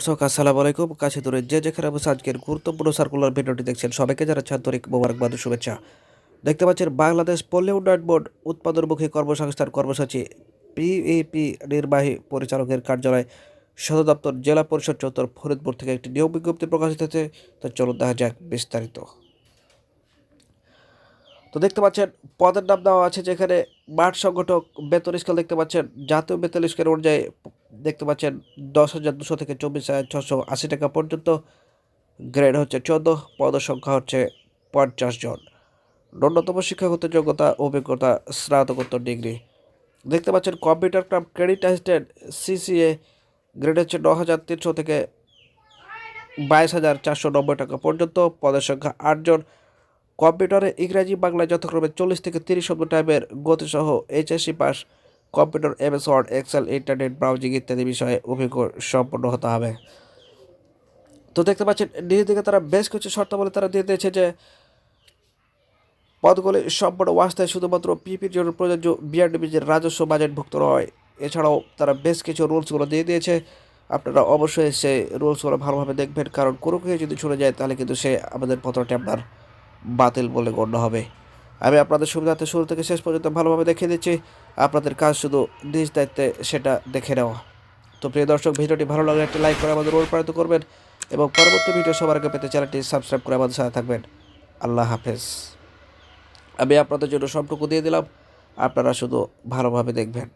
দর্শক আসসালামু আলাইকুম। কাছে দূরে যে যেখানে বসে আজকের গুরুত্বপূর্ণ সার্কুলার ভিডিওটি দেখছেন সবাইকে যারা আন্তরিক মোবারকবাদ শুভেচ্ছা। দেখতে পাচ্ছেন বাংলাদেশ পল্লী উন্নয়ন বোর্ড উৎপাদনমুখী কর্মসংস্থান কর্মসূচি পিএপি নির্বাহী পরিচালকের কার্যালয় সদর দপ্তর জেলা পরিষদ চত্বর ফরিদপুর থেকে একটি নিয়োগ বিজ্ঞপ্তি প্রকাশিত হয়েছে। তো চলুন দেখা যাক বিস্তারিত। তো দেখতে পাচ্ছেন, পদের নাম দেওয়া আছে যেখানে মাঠ সংগঠক বেতন স্কেল দেখতে পাচ্ছেন। জাতীয় বেতন স্কেল অনুযায়ী দেখতে পাচ্ছেন দশ হাজার দুশো থেকে চব্বিশ হাজার ছশো আশি টাকা পর্যন্ত গ্রেড হচ্ছে চোদ্দ পদ সংখ্যা হচ্ছে পঞ্চাশ জন। ন্যূনতম শিক্ষাগত যোগ্যতা, অভিজ্ঞতা, স্নাতকোত্তর ডিগ্রি। দেখতে পাচ্ছেন computer craft credit assistant, CCA, grade হচ্ছে ন হাজার তিনশো থেকে বাইশ হাজার চারশো নব্বই টাকা পর্যন্ত পদের সংখ্যা আটজন কম্পিউটারে ইংরাজি, বাংলায় যথাক্রমে চল্লিশ থেকে তিরিশ শব্দ টাইপের গতিসহ HSC pass computer MS Excel, internet, browsing ইত্যাদি বিষয়ে অভিজ্ঞ সম্পন্ন হতে হবে। তো দেখতে পাচ্ছেন নিজে থেকে তারা বেশ কিছু শর্তাবলী তারা দিয়ে দিয়েছে যে, পদগুলি সম্পূর্ণ ওয়াস্তায় শুধুমাত্র পিপির জন্য প্রযোজ্য বিআরডিবিজের রাজস্ব বাজেটভুক্ত নয়। এছাড়াও তারা বেশ কিছু রুলসগুলো দিয়ে দিয়েছে। আপনারা অবশ্যই সেই রুলসগুলো ভালোভাবে দেখবেন, কারণ কোনো কিছু যদি চলে যায় তাহলে কিন্তু সে আমাদের পত্রটি আপনার বাতিল বলে গণ্য হবে। আমি আপনাদের সুবিধার্থে শুরু থেকে শেষ পর্যন্ত ভালোভাবে দেখে দিচ্ছি। আপনাদের কাজ শুধু নিজ দায়িত্বে সেটা দেখে নেওয়া। তো প্রিয় দর্শক, ভিডিওটি ভালো লাগলে একটি লাইক করে আমাদের অনুপ্রাণিত করবেন এবং পরবর্তী ভিডিও সবার আগে পেতে চ্যানেলটি সাবস্ক্রাইব করে আমাদের সাথে থাকবেন। আল্লাহ হাফেজ। আমি আপনাদের জন্য সবটুকু দিয়ে দিলাম। আপনারা শুধু ভালোভাবে দেখবেন।